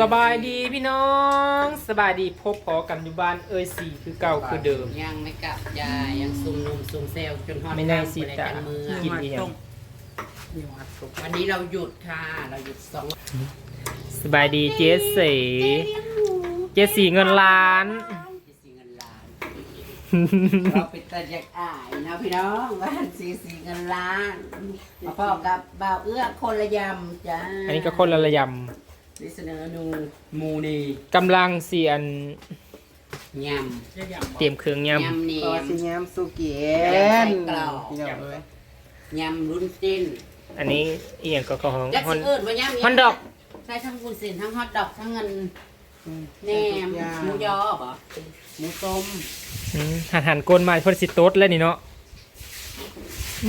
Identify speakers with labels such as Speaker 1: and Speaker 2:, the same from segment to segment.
Speaker 1: สบายดีพี่น้องสบายดีพบพอกันอยู่บ้านเอ้ยสี่คือเก่าคือเดิม
Speaker 2: ยังไม่กลับยายังซุ่มนุ่มซุ่มเซลจนฮอด
Speaker 1: ไม่ได้สิ
Speaker 2: ค่ำ
Speaker 1: จ้ะ
Speaker 2: ไปในการเมือง
Speaker 1: กินอีหยัง
Speaker 2: วันนี้เราหยุดค่ะ เราหยุดสอง
Speaker 1: สบายดีเจสสีเจสสีเงินล้าน
Speaker 2: ที่สีเงินล้านเราเป็นตาจากอายนะพี่น้องบ้านสีสีเงินล้านมาพ่อกับบ่าวเอื้อคนละยำจ้า
Speaker 1: อันนี้ก็คนละระย
Speaker 2: ดิ เสนอนูมูนีำ
Speaker 1: กำลังเสียน
Speaker 2: ย
Speaker 1: เตรียมเครื่องำย
Speaker 2: ยำเนี
Speaker 3: ต่อย
Speaker 2: ม
Speaker 3: สิยามสุเกีย
Speaker 2: แก
Speaker 3: น
Speaker 2: งไก่กรอบ
Speaker 3: พี่น้องเอ้ย
Speaker 2: ยำรุ่นจิ้น
Speaker 1: อันนี้อียงก็ของ
Speaker 2: จัก
Speaker 1: ฮอน
Speaker 2: สิเอิญว่ายำ
Speaker 1: ฮอนดอก
Speaker 2: ใส่ทั้งกุนเส้นทั้งฮอตดอกทั้งเงิน
Speaker 3: อืม
Speaker 2: แหนมหมูยอเหรอหมูต้ม
Speaker 1: อืมหันหันก้นมาเพอสิโต๊ดแล้วนี่เนาะ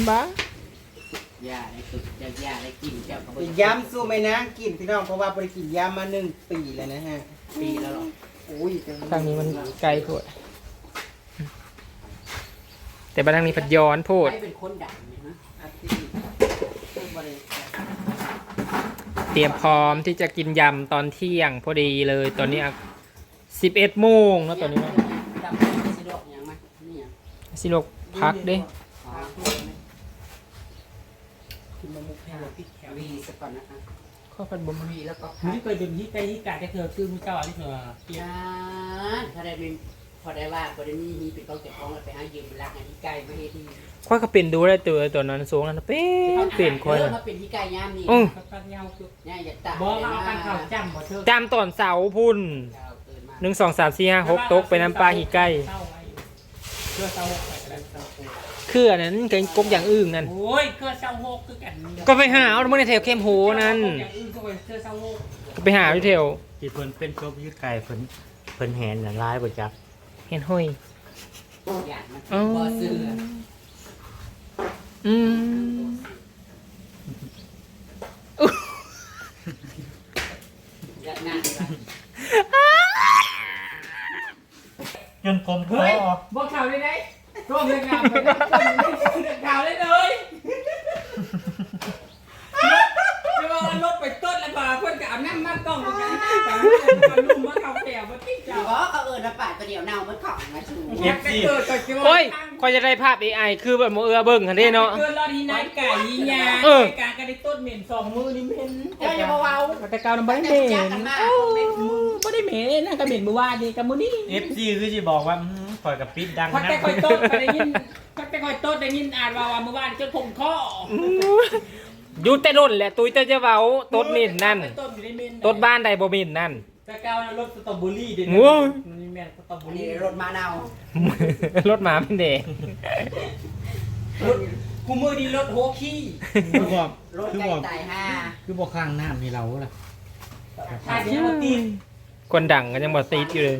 Speaker 1: บ้า
Speaker 2: ยาได้ตึกยายาได้กินเจ้าก็บ่
Speaker 3: ยำสู้ไม่นางกินพี่น้องเพราะว่าบริกินยำมาหนึ่งปีแล้วนะฮะ
Speaker 2: ปีแล้วหรอ
Speaker 3: อุ้ยจั
Speaker 1: ทางนี้มันไกลโพดแต่บ้านทางนี้ผัดย้อนโพด
Speaker 2: ใครเป็นคนดังเนี่ยฮะ
Speaker 3: อาทิตย์ผู้บริการ
Speaker 1: เตรียมพร้อมที่จะกินยำตอนเที่ยงพอดีเลยตอนนี้สิบเอ็ดโมงแล้วตอนนี้เนาะ
Speaker 2: ดังไม่สิดอกยังไหมนี่อะ
Speaker 1: สิโลกพักเด้
Speaker 2: อ๋อ
Speaker 3: กินมะมุกแพง
Speaker 2: วีสักก่อนนะคะ
Speaker 1: ข้อพัดบ่ม
Speaker 2: วีแล้วก็
Speaker 4: มึงที่เคยเป็นที่ใกล้ที่กาจะเคยคือมึงเจ้าอะไรเหรอเกี่ย
Speaker 2: ยานพอได้เป็นพอได้ว่าพอได้มีนี่เป็นเขาเก็บของแล้วไปหายืมเป็นรักอันที่ไกลไม่ให้ที่
Speaker 1: ข้อยก็เป็นดูได้ตัวตัวนั้นสูงนั้นเป็นเป็นค่อย
Speaker 2: เออ
Speaker 1: น่ะ
Speaker 2: มาเป็นที่ไกลย่ามนี่
Speaker 1: อื้อ
Speaker 4: ก็ตั้งยาวคือ
Speaker 2: เนี่ยอย่าตา
Speaker 4: บอกเอาการข่าวจำบ่เธอ
Speaker 1: จำตอนเสาพุ่นหนึ่งสองสามสี่ห้าหกตกไปน้ำปลาหีใกล้
Speaker 4: เพื่อเศร้าหกไปกันเศร้าห ก
Speaker 1: คืออันนั้นกันกบอย่างอื่นนั่น
Speaker 4: โอ้ยเครือเศร้าหกคือกัน
Speaker 1: ก็ไปหาเอาเมื่อในแถวเข้มโหนั่น
Speaker 4: อย่างอื่นก็ไปเครือเศร้าหก
Speaker 1: ก็ไปหาที่แถว
Speaker 5: ที่เพิ่นเป็นครบยืดไก่เพิ่นเพิ่นแหนน่ะร้ายบ่จัก
Speaker 1: เห็นห้อย
Speaker 2: อย่างมัน
Speaker 1: อ๋อ
Speaker 2: บ่เสือ
Speaker 1: อืม
Speaker 2: อย่านั่นว่ะ
Speaker 5: จนผมพอ
Speaker 4: เฮ้ยบอกข่าวเลยไหม ร่วมเรื่องงานเลยข่าวเลยเลยจะว่ารถไปต้นแล้วป่าเพื่อนกับน้ำมันกล้องกันแต่ว่าลุ่มมาข่าวแก่มาติ๊กเจ้า
Speaker 2: อเขาเอิญระบาดตัวเดียวเน่ามันของนะชู
Speaker 4: อยากจะเกิดกับ
Speaker 1: โอ้ยคอยจะได้ภาพ AI คือแบบโมเอือเบิ่งคันเด้เนาะ
Speaker 4: เกินรอดีนายไก่ยีญา
Speaker 1: เออ
Speaker 4: การกันได้ต้นเหม็นสองมือนี่เหม็น
Speaker 2: เจ้าอย่ามาเว้า
Speaker 4: แต่กาวน้ำไม่ได้เหม็นเอ้าไม่ได้เหม็นนะก็เหม็นเมื่อวานนี่กับมื้อนี้
Speaker 5: เอฟซีคือสิบอกว่า อื้อหือข่อยกับปิดดัง
Speaker 4: พัก
Speaker 5: นะ
Speaker 4: แต่คอยโต๊ดได้ยินพักแต่คอยโต๊ดได้ยินอ่านว่าเมื่อวานจนผมข้อ
Speaker 1: อยู่แต่ร่นแหละตุยแต่จะเว้าตดมินนั่น
Speaker 4: ต้นอยู่ในเมน
Speaker 1: ตดบ้านใดบ่มินนั่น
Speaker 4: แต่กาวรถสตรอเบอรี่เด็ด
Speaker 1: โอ้ย
Speaker 4: นี่แม่สตรอเบอ
Speaker 2: อันนี้
Speaker 4: รี่
Speaker 2: รถมาเน่าร
Speaker 1: ถหมาเป็นแดง
Speaker 4: รถกูมือดีรถโฮขี้
Speaker 5: คือบอก
Speaker 2: รถ
Speaker 5: คือ
Speaker 2: ไก่
Speaker 5: บอก
Speaker 2: ตายห้า
Speaker 5: คือบอกข้างน้ำให้เราล่ะ
Speaker 4: ทางนี้มันตีน
Speaker 1: คนดังก็ยังบ่ติดอยู่เลย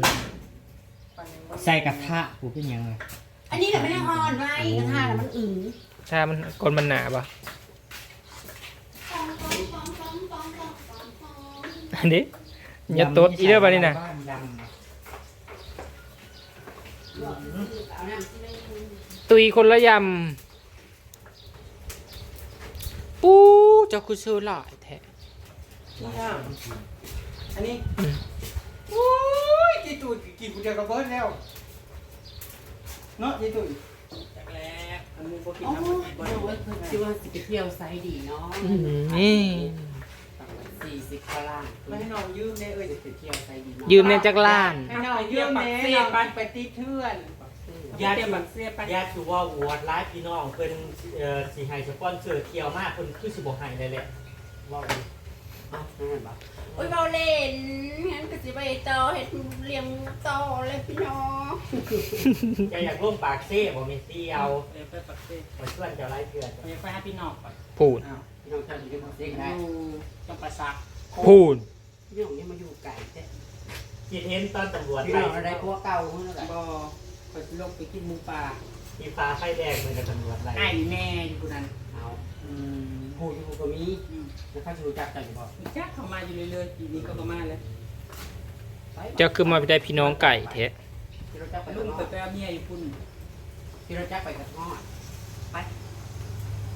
Speaker 5: ใส่กระทะกูเป็นหยังไง
Speaker 2: อันนี้แหละไม่ได้อ่อนไว้กระทะน่ะมันอึ๋ง
Speaker 1: ถ้ามันคนมันหนาปะอันนี้อย่าตดอีเด้อบัดนี้น่ะ
Speaker 5: บ้านย
Speaker 2: เอาน้ำที่ไม่
Speaker 1: ตุยคนละยำปูเจ้าคือชื่อหลายแท้
Speaker 3: อันนี้
Speaker 1: อืม
Speaker 3: โอ้ ยจีตุยกินกูเดียวกับเบิร์ดแล้วเนาะจีตุย
Speaker 4: จากแล้ว
Speaker 3: อันนี้บ่กิน
Speaker 2: โอ้
Speaker 3: น้ำมัน
Speaker 2: ย
Speaker 3: บ่
Speaker 2: เดี๋
Speaker 3: ได้
Speaker 2: ยวเว้ยคือคิดว่าสิไปเที่ยวไซด์ดีเนาะ
Speaker 1: นี่
Speaker 2: สี่สิบกว่าล้าน
Speaker 3: ไม่ให้น้องยืมแน่เอ้ย
Speaker 2: ไปเที่ยวไซด์ดีเนาะ
Speaker 1: ยืมในจักรล้าน
Speaker 3: ให้น้องยืมแน่น้องไปติดเทื่อน
Speaker 4: ยาเตรียมบักเสียไป
Speaker 5: ญาติคือว่าวัวร้ายพี่น้องเพิ่นเอ่อสิให้สปอนเซอร์เที่ยวมากเพิ่นคือสิบ่ให้เลยแหละเว้าดิ
Speaker 2: อะนั่นบ่โอ้ยเบาเล่นงั้นก็สิไปต่อเฮ็ดเลี้ยงต่อเลยพี่น้อง
Speaker 5: แกอยากร่วมปากเซ่บ่แม่นเที่ยว
Speaker 4: เดี๋ยวไปปักเสีย
Speaker 5: มาชวนเจ้าไล่เถื่อน
Speaker 4: เดี๋ยวไปหาพี่น้องก่อน
Speaker 1: พูด
Speaker 2: พี่น้องทำอยู่ที่หมดเองได้
Speaker 4: อยู่จังประซัก
Speaker 1: พูด
Speaker 2: พี่น้องยังมาอยู่ไก่แต่
Speaker 5: คิดเห็นตอนตำรวจ
Speaker 2: พี่
Speaker 5: ไล่
Speaker 2: น้องอะไรพวกเก่าเมื่อไหร่
Speaker 4: บ่คอยสิลงไปกินหมูปลา
Speaker 5: มีฟ้าไฟแดงเหมือนกับตำรวจไล่
Speaker 4: ไอ้แม่อยู่คนนั้น
Speaker 2: เอา
Speaker 4: อืม
Speaker 2: หูอยู่ก็มีแล้วเขาจะรู้จักกันอยู่บ่
Speaker 4: จักเข้ามาอยู่เรื่อยๆทีนี้ก็มาแล้ว
Speaker 1: เจ้าคือมาได้พี่น้องไก่แท้
Speaker 2: พี่รู้จักไป
Speaker 4: ลุ
Speaker 2: ลุ
Speaker 4: ง
Speaker 2: ง
Speaker 4: ไปไปเอาเมียอยู่พุ่น
Speaker 2: พี่รู้จักไปกับทอดไป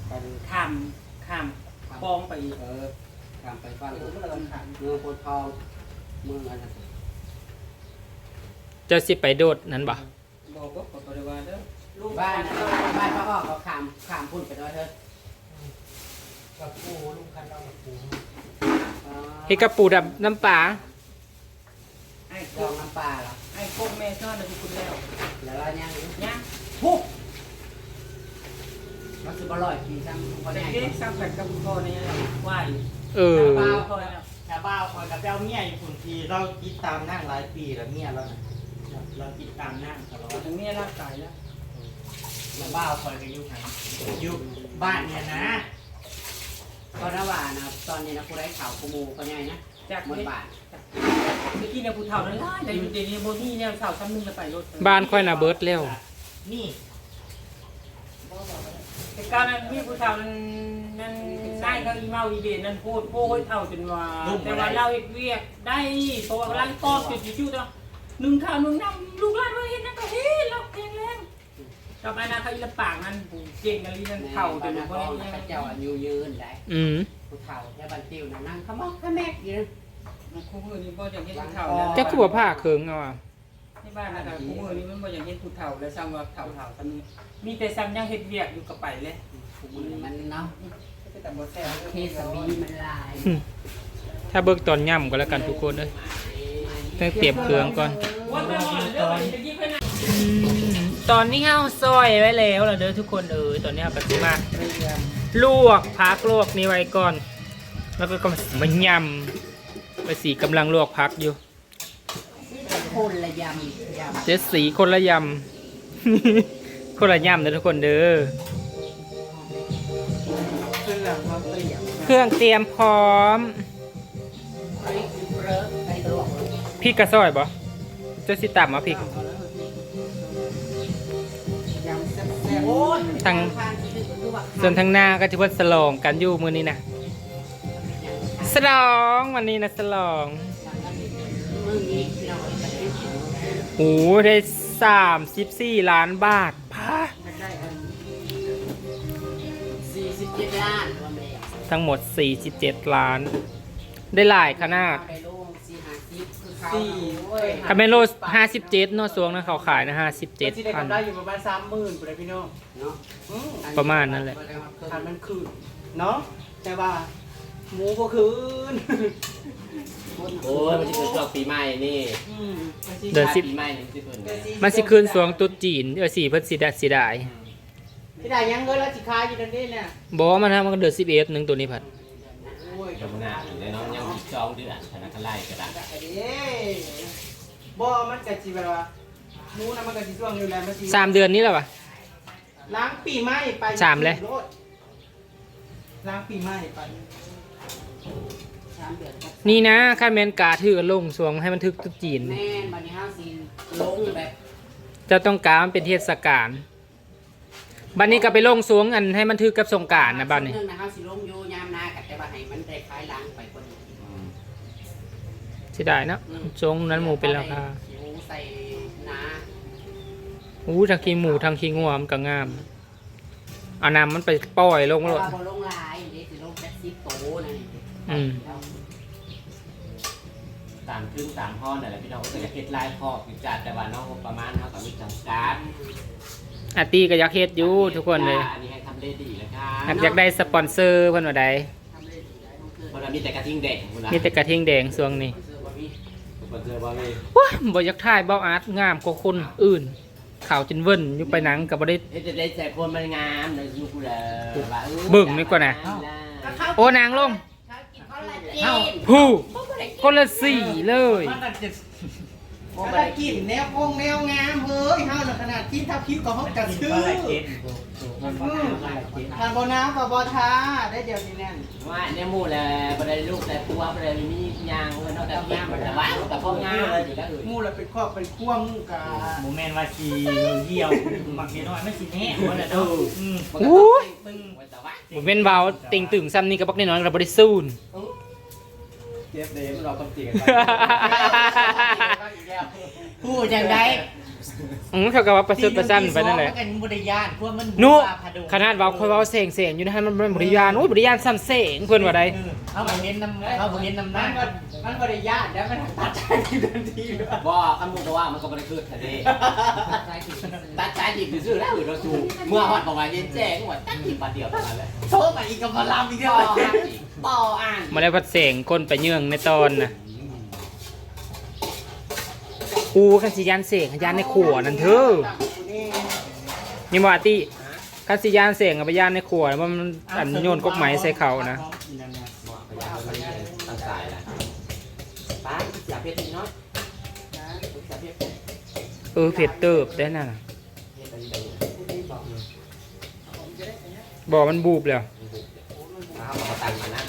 Speaker 2: ไป
Speaker 4: ข้ามข้ามคลองไปอีก
Speaker 2: เออทำไปฟังเออเมืองโพธิ์ทองเมืองอะไร
Speaker 1: เจ้าสิไปโดดนั้นบ่
Speaker 4: บอกว่าขอปฏิวัติเด้อ
Speaker 2: บ้านนะบ้านพ่ออ้อเขาขามขามพุ่นไปด้วยเถอะ
Speaker 5: กับปูลุงคันเรากับปู
Speaker 1: เฮ็ดกระปูดับน้ำปลา
Speaker 4: ไอ้
Speaker 2: ด
Speaker 4: โค
Speaker 2: อกน้ำปลาเหรอ
Speaker 4: ไอ้โคกแม่ซ่อนในทุกคนแล้ว
Speaker 2: แล้วเรายัง
Speaker 4: ยัง
Speaker 2: พุกมันคือบอร่อยปีจังพอ
Speaker 4: แต่
Speaker 2: ได้
Speaker 4: เอ๊ะซ้ำกันกับพ่อเนี่ยว่าอยู่
Speaker 1: เออ
Speaker 4: บ้าพ่อแล้ว
Speaker 5: ชาวบ้านคอยกับเจ้าเมียอยู่คนทีเราคิดตามนั่งหลายปีแล้วเมียเราน่ะเราคิดตามนั่งตลอด
Speaker 4: ตรงนี้ร่างกายแล้ว
Speaker 5: ชาวบ้านคอยกับยุคไหนยุคบ้านเนี่ยนะ
Speaker 2: ก็ระหว่างนะตอนนี้นะผู้ได้ข่าวขโมยก็ง่ายนะ
Speaker 4: จาก
Speaker 2: หมด
Speaker 4: เมื่
Speaker 2: บาท
Speaker 4: อกี้เนี่ยผู้เฒ่านั้นล่แต่อยู่เดี๋ยวนี้โบนี่เนี่ยเฒ่าซ้ำนึงจะไปรถ
Speaker 1: บ้านค่อยน่ะเบิดแล้ว
Speaker 5: นี่
Speaker 4: แต่การนั้นมีผู้เฒ่านั้นนั้นได้เขาอีเมาอีเดนนั้นพูดโป้ยเฒ่าจนว่า แต่ว่าเราเอกเวียกได้เพราะว่าร่างตอบจุดจุดๆเนาะหนึ่งข้าวหนึ่งน้ำลูกหลานมาเห็นนั่นก็เฮ้ยเราแข็งแรง กับอนาคตอีละปากนั้นผู้เก่งกันลีนั่นเฒ่าจ
Speaker 2: บ้าน
Speaker 4: น
Speaker 2: นะ
Speaker 4: บ่
Speaker 2: ก็
Speaker 4: ได้
Speaker 2: พระเจ้าอายุยืนได้
Speaker 1: อืม
Speaker 2: ผู้เฒ่าแค่บันติวนะนั่งขมอกขแมกอยู่นะ
Speaker 4: คู่มือนี้บ่อยากเห็นผู้เฒ่าแล้ว
Speaker 1: เจ้าคือบ่ผ้าเคิงเอาอะ
Speaker 4: ที่บ้านนะครับคู่มือนี้มันบ่อยากเห็นผู้เฒ่าแล้วซ้ำว่าเฒ่าเฒ่าซ้ำนี้มีแต่ซ้ำยังเฮ็ดเวียกอยู่กับไปเลย
Speaker 2: ผู้มือมันเนาะ
Speaker 4: แต่บ่แซ่บ
Speaker 2: เคสมีมันลาย
Speaker 1: ถ้าเบิกตอนย่ำก็แล้วกันทุกคนเอ้ยต้องเตรียมเครื่องก่อน
Speaker 4: ว่าแต่ว่าเดี๋ยวไปจะยิบไปนะ
Speaker 1: ตอนนี้เฮาซอยไว้แล้วล่ะเด้อทุกคนเอ้ยตอนนี้เฮาก็สิมาลวกพักลวกนี่ไว้ก่อน แล้วก็ก็มายำไปสีกำลังลวกพักอยู่
Speaker 2: คนละยำยำ
Speaker 1: เจ็ดสีคนละยำ คนละยำเด้อทุกคนเด้อ
Speaker 4: คือหลังความเปรี้ยว
Speaker 1: เครื่องเตรียมพร้อม
Speaker 2: ไอ้เรอะไอ้ตัว
Speaker 1: พริกกระซอยบ่เจ้าสิตับมาพ ทางส่วนทางหน้าก็จะว่าสลองกันอยู่มือนี้นะสลองวันนี้นะสลอง
Speaker 2: มือนี้พี่น้องประเทศ
Speaker 1: โอ้โหได้สามสิบสี่ล้านบาทพะ
Speaker 2: ได้อันสี่สิบเจ็ดล้านรวมแล้ว
Speaker 1: ทั้งหมด47ล้าน ได้หลายขนาด
Speaker 2: ไปลงสี่ห้า สิบคือเขาโอ้ย
Speaker 1: คาเมโล57เนาะสวงนะเขาขายนะ
Speaker 5: ก็สิได้
Speaker 1: 57พัน
Speaker 5: กำไรอยู่ประมาณสามหมื่นไปเลยพี่น้อง
Speaker 2: เนาะ
Speaker 5: อืม
Speaker 1: ประมาณนั้นแหละ
Speaker 5: ทานมันคืนเนาะแต่ว่าหมูก็คืน
Speaker 6: โอ้ยมันจะเกิดช่วงปีใหม่นี่
Speaker 5: อืมมันสิ
Speaker 1: เดือนสิบ
Speaker 6: ปีใหม่นี่มันจะเกิด
Speaker 1: มันสิคืนสวงตุ๊ดจีนเออสี่เพิ่นสิได้สิได้
Speaker 5: ที่ได้ยังเงินแล้วสิขายอยู่นั่นนี่เนี่ย
Speaker 1: บอกว่ามันนะมันก็เดือน11หนึงตัวนี้พัด
Speaker 5: โอ้ย
Speaker 6: จำหน้าเลยเนาะยังอีกสองเดือนธนาคารไล่กระดาษ
Speaker 5: เอ้ย บ่มันก็สิแบบว่าหมูน่ะมันก็สิช่วงอยู่แล้วมันสิ
Speaker 1: สามเดือนนี้แล้ววะ
Speaker 5: ล้างปีใหม่ไป
Speaker 1: สามเลย
Speaker 5: โดล้างปีใหม่ไป
Speaker 2: สามเดือนครับ
Speaker 1: นี่นะค่าแมนกาถือกันลงสวงให้มันทึกตุ๊ดจีน
Speaker 2: แม่นบันนี้ห้าสิลงแบบ
Speaker 1: จะต้องการมันเป็นเทศกาลบัดนี้ก็ไปลงสวงอันให้มันถือกับสงกรารนะบัดนี้
Speaker 2: เรื่องนะห้าสิลงอยู่ยามนากับแต่ว่าให้มันได้คล้ายล้างไปคนนี้
Speaker 1: สิได้เนาะสวงนั้นหมูเป็นราคา
Speaker 2: หมูใส่นา
Speaker 1: อู้ทางขี้หมูทางขี้งัวมันก็งามเอาน้ำมันไปปล่อยลง
Speaker 2: เพ
Speaker 1: ร
Speaker 2: ราะ
Speaker 1: ถ
Speaker 2: ว่าบ่ลงลายเด็กสิลงแค่สิบโตนั่นเอง
Speaker 1: อืม
Speaker 6: ตามครึ่งตามพ่อนั่นแหละพี่น้องก็จะเฮ็ดลายพ่อคือจัดแต่ว่าน้องประมาณเขาก็มีจำกัด
Speaker 1: อาตีก็อยากเฮ็ดอยู่ทุกคนเลย
Speaker 6: อันนี้ให้ทำได้ดีนะคะ
Speaker 1: หากอยากได้สปอนเซอร์เพิ่นว่าใด
Speaker 2: ทำได้ดีได้ต้องเกิด
Speaker 6: เพราะเรามีแต่กระทิงแดงคุณนะ
Speaker 1: มีแต่กระทิงแดงสวงนี่
Speaker 2: เสื้อ บ่มี
Speaker 6: คนเจอบ่มี
Speaker 1: ว้าบ่อยากถ่ายเบ้าอาร์ตงามกว่าคนอื่นขาวจนเวิ้นอยู่ไปหนังก็บ่ได้
Speaker 6: เฮ็ดจะได้ใจคนมันงามเลยอยู่กูเลยว่าออ
Speaker 1: เบิ่งนี่ก่อนนะ โอ้นางลง
Speaker 2: เขากินข้าวลาเจน
Speaker 1: ผู้คนละสีเลย
Speaker 5: มันก็จะ มันก็กินแนวพงแนวงามเฮ้ยเฮาน่ะขนาดกินทับคิ้วก็เฮากัซื้อ
Speaker 6: มันบ่น้อ
Speaker 5: ทานบ่น้ำก็บ่ทาได้เดียวนี้แน่น
Speaker 6: ว่าเนี่ยหมูแหละบ่ได้ลูกแต่ตัวบ่ได้มียางเพิ่นเนาะแต่งามแต่ว่าแต่พ่องามอยู่แล้วเอ้ย
Speaker 5: หละเป็นครอบเป็นครัวมู่กะ
Speaker 3: โมเมนว่าสีเหี่ยวบางทีน้อยไม่สีแน่คนละเนาะอืม
Speaker 6: มันก็ต้องตึงไว้แม
Speaker 1: เป็นเบาติงตึงซ้ำนี่กับบักน้อยๆเราบ่ได้ซูน
Speaker 6: เจ็บเด้มันเราต้องเตียน
Speaker 2: พูดจังได
Speaker 1: อืมเขาก็ว่าประชดประชันไปนั่นแหละ
Speaker 5: มักันบริยานพวกมัน
Speaker 1: นุ
Speaker 5: ว่าพะโด
Speaker 1: ขนาดเว้าค่อยเว้าเสียงเสียงอยู่นะฮะมันบริยานโอ้ยบริยานซ้ำเสียงเพิ่นว่าใด
Speaker 5: เออเอาบ่เห็นน้ำเอาบ่เห็นน้ำห
Speaker 3: มั
Speaker 5: น้าน
Speaker 3: ก็มันบริยานแล้วมันตัดใจทันทีเลย
Speaker 6: บ่คำมุตัวว่ามันก็บ่ได้คือทะเลตัดสายดิบซื่อแล้วเราสูเมื่อฮอดประมาณเย็นแจ้งว่าตัดดิบบาทเดียวเท่านั้นแหละ
Speaker 5: โชคมาอีกกับพลามอีก
Speaker 6: ต่
Speaker 5: แล้
Speaker 6: อ
Speaker 5: ว
Speaker 6: ห้าอีกต่ออ่าน
Speaker 1: มาได้พัดเสียงคนไปเยื่องในตอนน่ะ อูคันสิยานเสียงยานในขัวนั่นเธอนี่ว่าติคันสิยานเสียงกับไปยานในขัวแล้วมันอันโยนกกไหมใส่เขานะ
Speaker 6: บ่พยายามมันตั้งสายแล้วป้าเสียเพชรน้อยเสียเพชร
Speaker 1: เออเผ็ดเติบได้น่ะ
Speaker 6: เพชรไปบอก
Speaker 1: บอกมันบูบแล้ว
Speaker 6: มาเอามาตังมานะ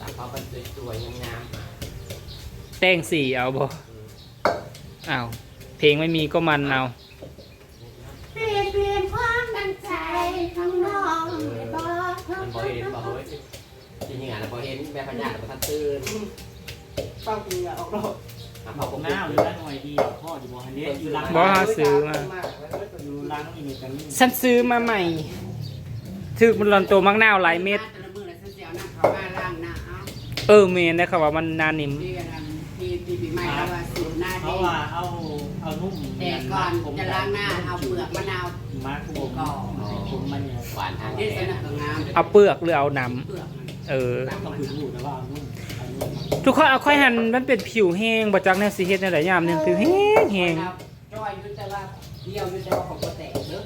Speaker 6: ตังเขาเป็นสวยๆงาม
Speaker 1: แต่งสีเอาบ่ อ้าวเพลงไม่มีก็มันเอา
Speaker 2: เปลี่ยนเปลี่ยนความตั้งใจของน้องไม่บอก
Speaker 6: ๆมันบ่เห็นบ่เฮ้ยจริงๆอะเราบ่เห็นแม่พญาเราบ่ทันตื่น
Speaker 3: ฟังปีอะออกรอบ
Speaker 6: อะพอผม
Speaker 4: หน้าหรือว่าหน่วยดีพ่ออยู่บ่ฮันเดสอยู่ลัง
Speaker 1: บ่หาซื้อมา
Speaker 4: อยู่ลังอีเมกันนี่
Speaker 1: ฉันซื้อมาใหม่ถึกมันหลอนตัวมักนาวหลายเม็ด
Speaker 2: เอ
Speaker 1: อเมนได้ค่ะว่ามันนานิ่ม
Speaker 2: ที่กันนั้นที่ที่ปีใหม่แล้วว่าสูตรหน้า
Speaker 4: เพ
Speaker 2: ดี
Speaker 4: ราะว่าเอาเอานุ่ม
Speaker 2: แต่ก่อนจะล้างหน้าเอาเปลือกมะนาว
Speaker 4: มาร์กผมผมมันเนี่ย
Speaker 6: หวานทาง
Speaker 2: ที่
Speaker 6: แก่
Speaker 2: สนับงาม
Speaker 1: เอาเปลือกหรือเอาน้
Speaker 2: เปลือกมันำ
Speaker 1: เออ
Speaker 4: ต้องคือพูดแต่ว่าเอานุ่มเอานุ่ม
Speaker 1: ทุกคนเอาค่อยหันมันเป็นผิวแห้งบ่จักแนวสิเฮ็ดในหลายยามหนึงผิวแห้งแห้ง
Speaker 2: จอยยุ่แต่ว่าเดียวยุ่แต่ว่าของโปรแตกเด้อ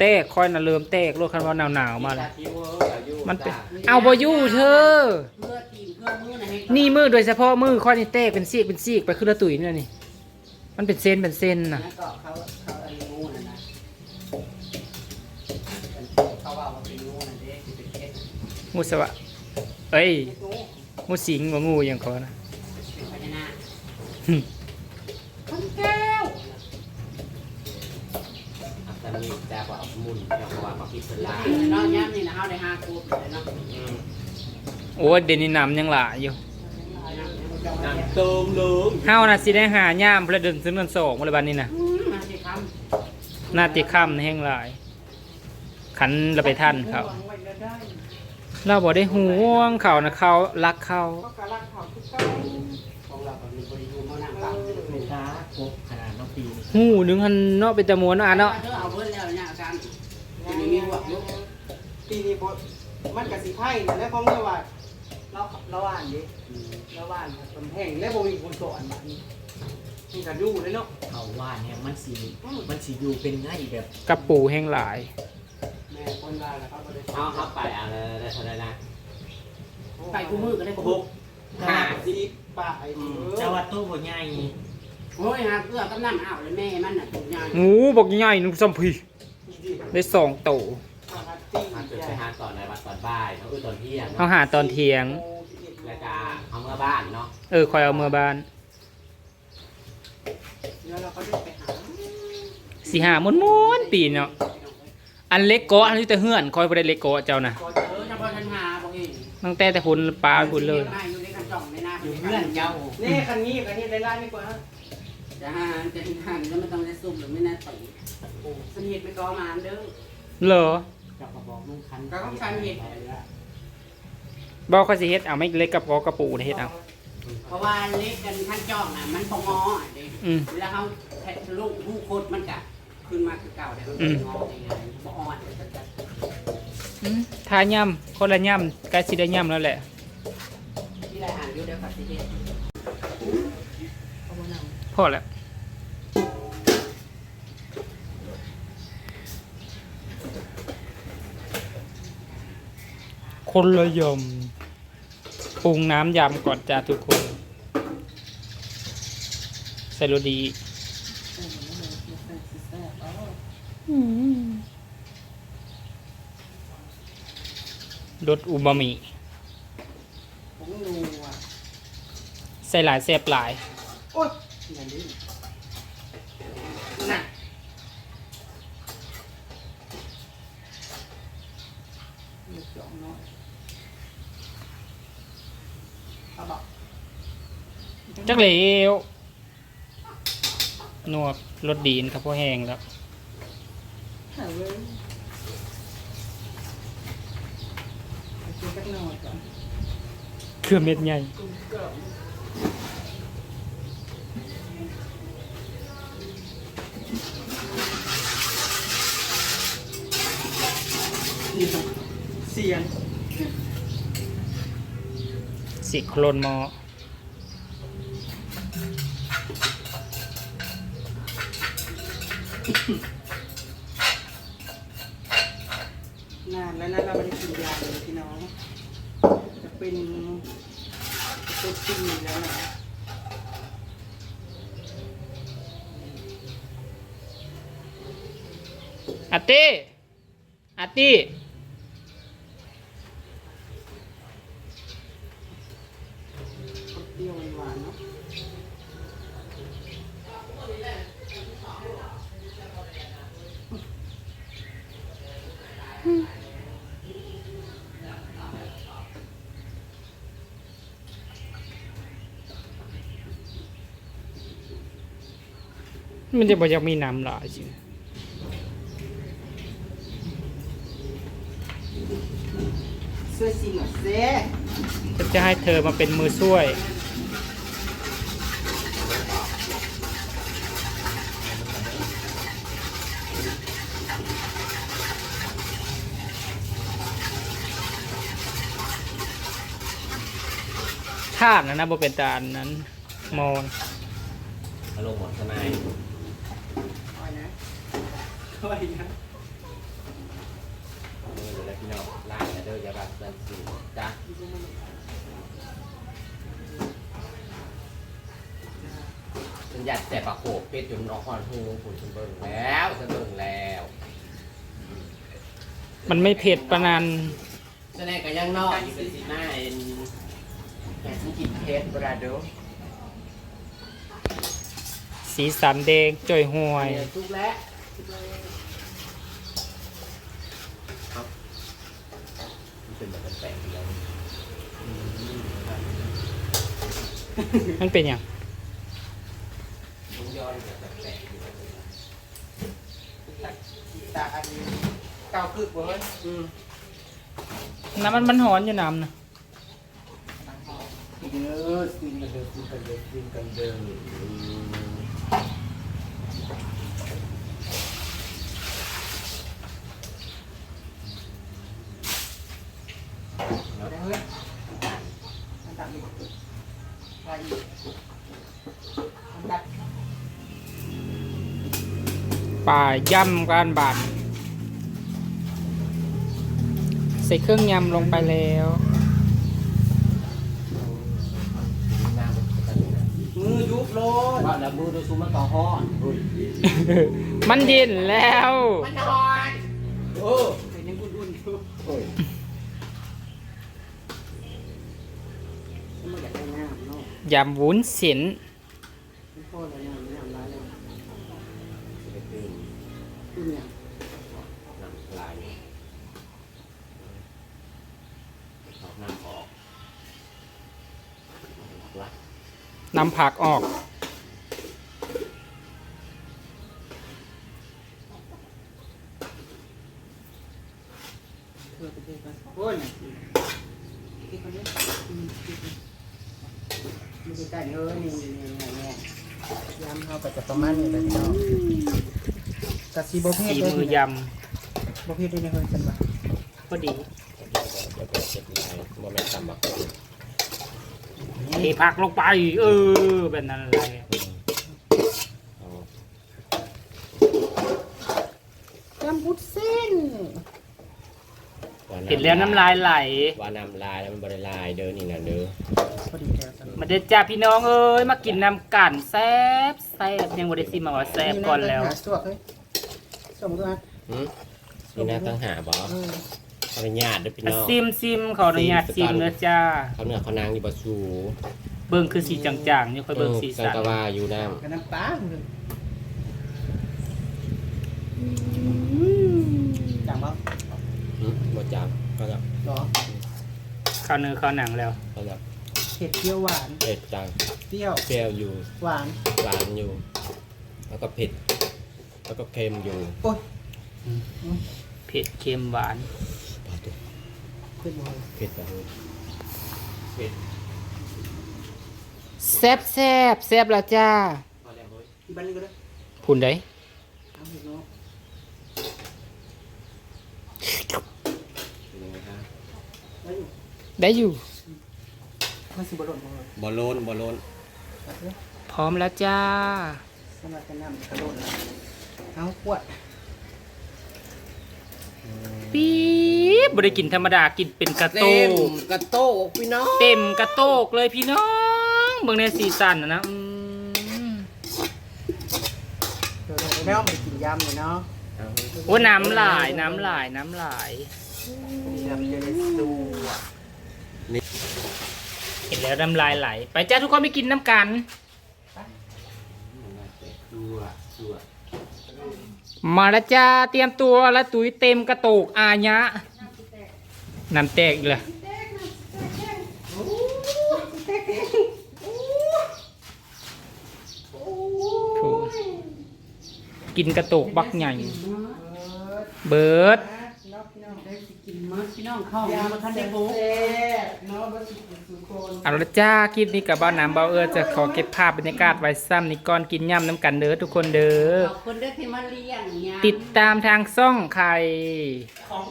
Speaker 1: แตกค่อยน่ะเริ่มแตกโลดคันว่าหนาวๆมาแล้ว
Speaker 6: ที่เวอร์อายุ
Speaker 1: มันเป็นเอาบ่อยู่เธอ
Speaker 2: เพื่อตี นเพื่อมือนะให้
Speaker 1: นี่มือโดยเฉพาะมือค่อยนี่แตกเป็นซีกเป็นซีกไปคือละตุ๋ยนี่นะนี่ มันเป็นเส้นเป็นเส้นน่ะ
Speaker 2: แล้วก็เขาเขาอะไรงูน่ะนะเขาว่าว่าเป็นงูน่ะเด้ที่เป็นเพชร
Speaker 1: งูสวะเอ้ยงูสิงว่างูหยังเขานะ
Speaker 2: เป็นพญานาค
Speaker 1: หึ
Speaker 2: คนแก้ว
Speaker 6: แต่มีแต่ว่าเอามุนเจ้าเพราะว่ามาพิจารณา
Speaker 2: เนาะย้ำนี่นะเฮาได้ห้าคูบเลยเนาะ
Speaker 1: โอ้ยเดี๋ยวนี้น้ำยังหลายอยู่
Speaker 6: น้ำเติมเลย
Speaker 1: เฮาน่ะสิได้หาย่ามประเดินซึ่งเดือนสองมื้อละบัดนี้น่ะ
Speaker 2: อืมมาสิค
Speaker 1: หน้าติค่ำแห้งหลาย ขันเราไปท่านเขา
Speaker 3: ไว้แล้วได้
Speaker 1: เราบอกได้ห่วงเขานะเขารักเขา
Speaker 3: ก็กระลักเขาทุกเก้าำ
Speaker 2: ของเราก็มีบริยูมานั่งฟัง
Speaker 4: เป็นตาครบขนาดน้องปี
Speaker 1: หูหนึงหันเนาะเป็นตะมวนเนาะอะเนาะ
Speaker 2: เธอเอาเบิ้ลแล้วเนี่ยอาจารย์จะมีมีหวกลูก
Speaker 3: ปีนี้บมันกับสีไพ่เนี่ยแล้วเขาเมื่อว่า เราเราอ่านดิเราอ่านมันแห้งแล้วโบวีคนโตอันแบบนี้นี่ก็ดูเลยเนาะ
Speaker 5: เขาว่าเนี่ยมันสีมันสีอยู่เป็นไงแบบ
Speaker 1: กระปูแห้งหลาย
Speaker 3: แม่คนลาแล้วเขาก็เลย
Speaker 6: เอาครับไปเอาเลยได้เท่าไหร่นะ
Speaker 2: ไปกูมือก็ได้กู
Speaker 5: หก
Speaker 3: ห้าสิบป่ายเอ
Speaker 5: เจ้า
Speaker 3: อ
Speaker 5: ว่าตู้บ่ใหญ่
Speaker 2: โอ้ยฮะเกลือกับน้ำอ้าวเลยแม่มันน่ะถูกยาง
Speaker 1: งูบอกใหญ่ๆหนุ่มสัมพี
Speaker 3: นี่ดิ
Speaker 1: ได้สองโต
Speaker 3: ห้าตี
Speaker 6: มันจะไปหาตอนไหนวัดตอนบ่ายเขาเออตอนเที่ยง
Speaker 1: เขาหาตอนเที่ยง
Speaker 6: แล้ว ก็เอาเมื่อบ้านเนาะ
Speaker 1: เออคอยเอาเมื่อบ้าน
Speaker 3: แล้วเราก็ได้ไปหา
Speaker 1: สีหาม้วนๆปีเนาะอันเล็กเกาะอันนี้แต่เฮือนคอยบ่ได้เล็กเกาะเจ้านะ
Speaker 3: ก็
Speaker 2: เออเฉพาะทันหาบอกเอง
Speaker 1: ตั้งแต่แต่พุ่นปลาพุ่นเลย
Speaker 2: มาอยู่ในกระจ่องในหน้า
Speaker 5: อยู่เพื่อนเจ้า
Speaker 3: นี่คันนี้คันนี้ไล่ๆดีกว่า
Speaker 2: จะหาจะหันแล้วไม่ต้องได้ซุ่มหรือไม่น่าตีสนิทไปกอมาเด้อ
Speaker 1: เหรอ
Speaker 4: จับกระบอกนุ่งคัน
Speaker 1: บอกเขาสิเฮ็ดเอาไม่เล็กกับกอกระปูเฮ็ดเอา
Speaker 2: เพราะว่าเล็กกันท่านจ้องน่ะมันพองอเด็ก
Speaker 1: อืม
Speaker 2: เวลาเขาแทะลูกผู้โคตรมันกะขึ้นมาคือเก่าเดี๋ยว
Speaker 1: อืม
Speaker 2: งอยังไงบ่อ่อน
Speaker 1: อืมทาย่ำคนละย่ำใกล้สิได้ย่ำแล้วแหละ
Speaker 2: ที่ไรอ่านอยู่เดี๋ยวกับสิเฮ็ด
Speaker 1: พอแล้วคนละยำ ปรุงน้ำยำก่อนจ้าทุกคน ใส่โรดีรสอูมามิใส่หลายแซ่บหลาย
Speaker 3: โอ๊ยอย่างนี้
Speaker 2: น่ะ
Speaker 3: ลูกจอกน้อยเอาบอก
Speaker 1: จักเหลวนวกรสดีนครับพอแห้งแล้ว
Speaker 3: หาเว้ยโอเคสักหน่อยก่อน
Speaker 1: เครื่องเม็ดใหญ่
Speaker 3: เสียง
Speaker 1: สิโครนหมอ
Speaker 3: นานแล้วนะเราไม่ได้กินยาเลยพี่น้อง จะเป็นจะเป็นปีแล้วนะ
Speaker 1: อาตีอาตี
Speaker 3: เปรี้ยวหวานๆเนาะ
Speaker 1: มันจะบอกอยากมีน้ำหลายจริง
Speaker 3: เสื้อสีหน่อยเซ่
Speaker 1: ฉันจะให้เธอมาเป็นมือช่วยธาตุนะนะบ่เป็นตาอันนั้นมอน
Speaker 6: อารมณ์หมดทนาย
Speaker 3: คอยนะ คอยนะ
Speaker 6: มือแล้วพี่น้องล่างนะเด้ออย่าบัดสันสูจ้ะฉันอยากแต่ปากโขกเป็ดจนนอกคอนหูผุนฉันเบิ่งแล้วฉันเบิ่งแล้ว
Speaker 1: มันไม่เผ็ดประนัน
Speaker 6: ฉันเองก็ยังนอกอยู่เป็นสีหน้าเอ็นแต่ฉันกินเพชรบราโด
Speaker 1: สีสันแดงจ่อยห่วย
Speaker 6: เดี๋ยวทุกแล้ว ครับมันเป็นแบบแปลกๆแล้ว
Speaker 1: มันเป็นอย่าง
Speaker 6: มันย้อนแบบแปลกๆอยู่
Speaker 3: ตาอันนี้เก้าคึกบ่เฮ้ยอืม
Speaker 1: น้ำมันมันหอนอยู่น้ำนะ
Speaker 6: เด้อซิมกันเด้อซิมกันเด้อซิมกันเด้อ
Speaker 3: เอาได้เฮ้ยอันตัดอีกไปอีกอันตัด
Speaker 1: ป่าย่ำการบาดใส่เครื่องยำลงไปแล้ว
Speaker 6: น้ำมันกันนะ
Speaker 3: มือยุบโลด
Speaker 6: ว่าแล้วมือโดยซูมันก็ฮ้อนเฮ้ย
Speaker 1: มันเย็นแล้ว
Speaker 6: มันฮ้อนโอ้
Speaker 3: เป็นยังอุ่นๆอยู่
Speaker 6: ยำ
Speaker 1: วุ้นเส้น
Speaker 3: ไม่พอแล้วน้ำน้ำร้ายแล้ว
Speaker 6: สิไปตื่น
Speaker 3: ขึ้นยัง
Speaker 6: น้ำลายออกน้ำออกละ
Speaker 1: นำผักออก
Speaker 3: เพื่อไปเจอกันโอ้ยน่ะที่เขาเรียกอืมที่เขาไม่ใช่กันเอ้ยนี่นี่นี่นี่ยำเขาก็จะประมาณนี้แหละพี่น้อง กะซีโบเพศ
Speaker 1: สี
Speaker 3: ด้วย
Speaker 1: มือย
Speaker 3: โบเพศด้วยนะเฮ้ยจันว่าำ
Speaker 1: ก็ดี
Speaker 6: เดี๋ยวเปิดเสร็จลายว่าไม่ทำบักคน
Speaker 1: เทผักลงไป เออแบบนั้นอะไร
Speaker 6: เอา
Speaker 3: ยำพุดเส้น
Speaker 1: เห็นแล้วน้ำลายไหล
Speaker 6: ว่าน้ำลายแล้วมันบริลายเด้อนี่นะเด้อ
Speaker 3: พอดีแล้วจัน
Speaker 1: มาเด็ดจ้าพี่น้องเอ้ยมากินน้ำกันแซ่บแซ่บยังบ่ได้ซิมาว่าแซ่บก่อนแล้ว
Speaker 3: หาสวกเฮ้ย สวกด้วย
Speaker 6: หืมนี่นะตั้งหาบ่
Speaker 3: เออ
Speaker 6: ขออนุญาตด้วยพี่น้อง
Speaker 1: ซิมซิมขออนุญาตซิมเนื้อจ้า
Speaker 6: เขาเนื้อเขานางอยู่บ่สู
Speaker 1: เบิ่งคือสีจางๆนี่ค่อยเบิ่งสี
Speaker 6: สั
Speaker 1: สั
Speaker 6: น
Speaker 1: น
Speaker 6: ตะว่าอยู่น้
Speaker 3: กับน้ำปลาเลยจังปะำ
Speaker 6: หืมบ่จับก็จะ
Speaker 3: หรอ
Speaker 1: เข้าเนื้อเข้าหนังแล้ว
Speaker 6: ก็จะ
Speaker 3: เผ็ดเปรี้ยวหวาน
Speaker 6: เผ็ดจัง
Speaker 3: เปรี้ยว
Speaker 6: เปรี้ยวอยู่
Speaker 3: หวาน
Speaker 6: หวานอยู่ แล้วก็เผ็ด แล้วก็เค็มอยู่
Speaker 3: โอ้ย
Speaker 1: เผ็ดเค็มหวาน
Speaker 6: ปลาตัว
Speaker 3: ขึ้นมา
Speaker 6: เผ็ดแบบนี้เผ็ด
Speaker 1: แซ่บแซ่บแซ่บละจ้า
Speaker 6: พอแล้วเฮ้ย
Speaker 3: ที่บ้านนี้ก็ได้
Speaker 1: พูนได้
Speaker 3: เอาเห็นเนาะ
Speaker 6: เป็นยังไงครับ
Speaker 3: แล้วอยู่
Speaker 1: ได้อยู่
Speaker 3: มันสิบหล่นมาเลย
Speaker 6: บอลโลนบอลโลน
Speaker 3: เอาเถอะ
Speaker 1: พร้อมแล้วจ้า
Speaker 3: สำหรับจะนำกระโดดเอาขวด
Speaker 1: ปี๊บบได้กินธรรมดากินเป็นกระโต
Speaker 6: เต็ม
Speaker 1: ก
Speaker 6: กระโตกพี่น้อง
Speaker 1: เต็มกระโตกเลยพี่น้องเบิ่งในสีสันนะนะอืม
Speaker 3: เดี๋ยวเราไม่เอาไปกินยำเลยเนาะ
Speaker 6: เอา
Speaker 1: โอ้น้ำลายน้ำลายน้ำลาย
Speaker 3: ยำจะได้ดูอะ
Speaker 1: เห็นแล้วน้ำลายไหล ไปจ้าทุกคนไปกินน้ำกัน
Speaker 6: ดูอะดูอะ
Speaker 1: มาละจ้าเตรียมตัวแล้วตุ๋ยเต็มกระโตกอาญะน้ำแตกอีกเลยโถ่กินกระโตกบักใหญ่ เบิร์ด
Speaker 3: เนาะพี่น้องได้สิกิน
Speaker 2: มาพี่น้องเข้ามา
Speaker 3: ยำ
Speaker 2: มา
Speaker 3: ทั
Speaker 2: ทั
Speaker 3: น
Speaker 2: น
Speaker 3: ได้
Speaker 2: ได้
Speaker 3: บุ
Speaker 2: บุ
Speaker 3: ก
Speaker 2: ก
Speaker 3: เนาะบ่สิกินสุคน
Speaker 1: เอาละจ้าคลิปนี้กับบ้านน้ำเบาเออจะขอเก็บภาพบรรยากาศไว้ซ้ำนี่ก่อนกินย่ำน้ำกันเด้อทุกคนเด้อ
Speaker 2: ขอบคุณด้วยที่มาเลี้ยงเนี่ย
Speaker 1: ติดตามทางซ่องใคร
Speaker 5: ของ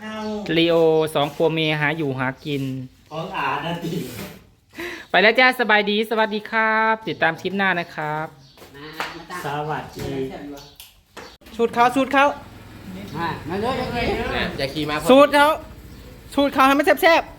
Speaker 5: เฮา
Speaker 1: ลีโอสองผัวเมียหาอยู่หากิน
Speaker 5: ของอานั่นดิ
Speaker 1: ไปแล้วจ้าสบายดีสวัสดีครับ ติดตามคลิปหน้านะครับ
Speaker 2: มามาตา
Speaker 5: สวัสดี
Speaker 3: สูตรเขาสูตรเขา
Speaker 2: มามาเลยเลย
Speaker 6: นะอย่าขี่มาพอ
Speaker 3: สูตรเขาสูตรเขาให้มันแซ่บๆ